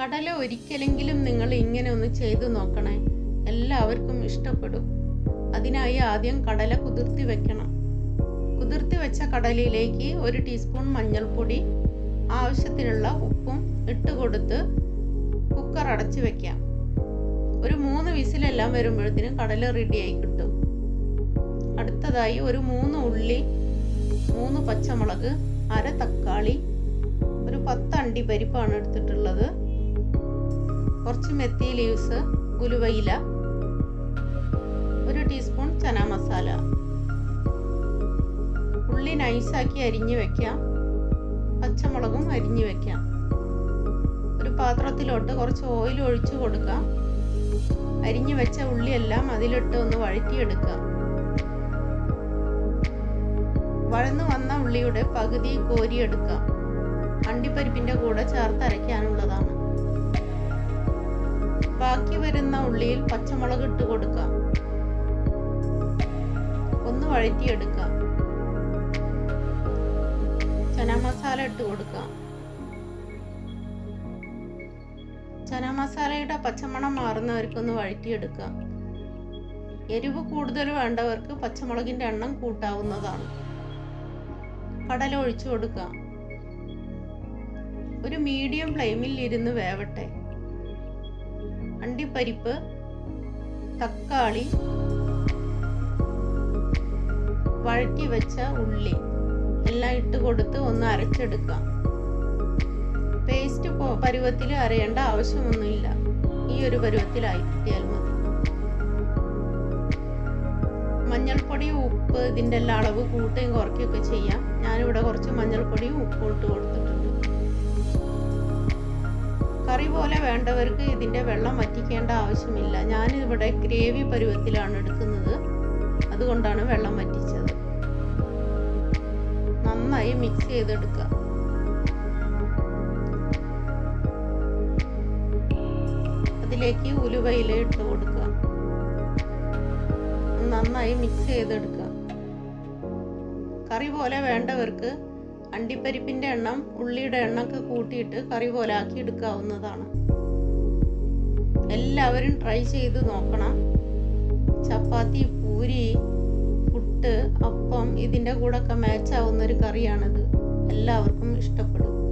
കടല ഒരിക്കലെങ്കിലും നിങ്ങൾ ഇങ്ങനെ ഒന്ന് ചെയ്തു നോക്കണേ. എല്ലാവർക്കും ഇഷ്ടപ്പെടും. അതിനായി ആദ്യം കടല കുതിർത്തി വെക്കണം. കുതിർത്തി വെച്ച കടലയിലേക്ക് ഒരു ടീസ്പൂൺ മഞ്ഞൾപ്പൊടി ആവശ്യത്തിനുള്ള ഉപ്പും ഇട്ട് കൊടുത്ത് കുക്കർ അടച്ചു വെക്കാം. ഒരു മൂന്ന് വിസിലെല്ലാം വരുമ്പോഴത്തേനും കടല റെഡിയായി കിട്ടും. അടുത്തതായി ഒരു മൂന്ന് ഉള്ളി മൂന്ന് പച്ചമുളക് അര തക്കാളി ഒരു പത്ത് അണ്ടി പരിപ്പാണ് എടുത്തിട്ടുള്ളത്. കുറച്ച് മെത്തി ലീവ്സ് ഗുലുവയില ഒരു ടീസ്പൂൺ ചന മസാല ഉള്ളി നൈസാക്കി അരിഞ്ഞു വെക്കാം. പച്ചമുളകും അരിഞ്ഞു വെക്കാം. ഒരു പാത്രത്തിലോട്ട് കുറച്ച് ഓയിൽ ഒഴിച്ചു കൊടുക്കാം. അരിഞ്ഞു വെച്ച ഉള്ളിയെല്ലാം അതിലിട്ട് ഒന്ന് വഴറ്റിയെടുക്കാം. വഴന്നു വന്ന ഉള്ളിയുടെ പകുതി കോരിയെടുക്കാം. അണ്ടിപ്പരിപ്പിന്റെ കൂടെ ചേർത്ത് അരയ്ക്കാനുള്ളതാണ്. ബാക്കി വരുന്ന ഉള്ളിയിൽ പച്ചമുളക് ഇട്ട് കൊടുക്കാം. ഒന്ന് വഴറ്റിയെടുക്കാം. ചന മസാല ഇട്ട് കൊടുക്കാം. ചന മസാലയുടെ പച്ചമണം മാറുന്നവർക്കൊന്ന് വഴറ്റിയെടുക്കാം. എരിവ് കൂടുതൽ വേണ്ടവർക്ക് പച്ചമുളകിന്റെ എണ്ണം കൂട്ടാവുന്നതാണ്. കടല ഒഴിച്ചു കൊടുക്കാം. ഒരു മീഡിയം ഫ്ലെയിമിൽ ഇരുന്ന് വേവട്ടെ. അണ്ടിപ്പരിപ്പ് തക്കാളി വഴറ്റി വെച്ച ഉള്ളി. എല്ലാം ഇട്ട് കൊടുത്ത് ഒന്ന് അരച്ചെടുക്കാം. പേസ്റ്റ് പരുവത്തിൽ അരയേണ്ട ആവശ്യമൊന്നുമില്ല. ഈ ഒരു പരുവത്തിലായി കിട്ടിയാൽ മതി. മഞ്ഞൾപ്പൊടി ഉപ്പ് ഇതിന്റെ എല്ലാ അളവ് കൂട്ടുകയും കുറയ്ക്കുകയൊക്കെ ചെയ്യാം. ഞാനിവിടെ കുറച്ച് മഞ്ഞൾപ്പൊടിയും ഉപ്പും ഇട്ട് കൊടുത്തിട്ടുണ്ട്. കറി പോലെ വേണ്ടവർക്ക് ഇതിന്റെ വെള്ളം വറ്റിക്കേണ്ട ആവശ്യമില്ല. ഞാനിവിടെ ഗ്രേവി പരുവത്തിലാണ് എടുക്കുന്നത്. അതുകൊണ്ടാണ് വെള്ളം വറ്റിച്ചത്. നന്നായി മിക്സ് ചെയ്തെടുക്കുക. അതിലേക്ക് ഉലുവയില ഇട്ട് കൊടുക്കുക. നന്നായി മിക്സ് ചെയ്തെടുക്കുക. കറി പോലെ വേണ്ടവർക്ക് അണ്ടിപ്പരിപ്പിന്റെ എണ്ണം ഉള്ളിയുടെ എണ്ണൊക്കെ കൂട്ടിയിട്ട് കറി പോലെ ആക്കി എടുക്കാവുന്നതാണ്. എല്ലാവരും ട്രൈ ചെയ്ത് നോക്കണം. ചപ്പാത്തി പൂരി പുട്ട് അപ്പം ഇതിന്റെ കൂടെ ഒക്കെ മാച്ച് ആവുന്ന ഒരു കറിയാണിത്. എല്ലാവർക്കും ഇഷ്ടപ്പെടും.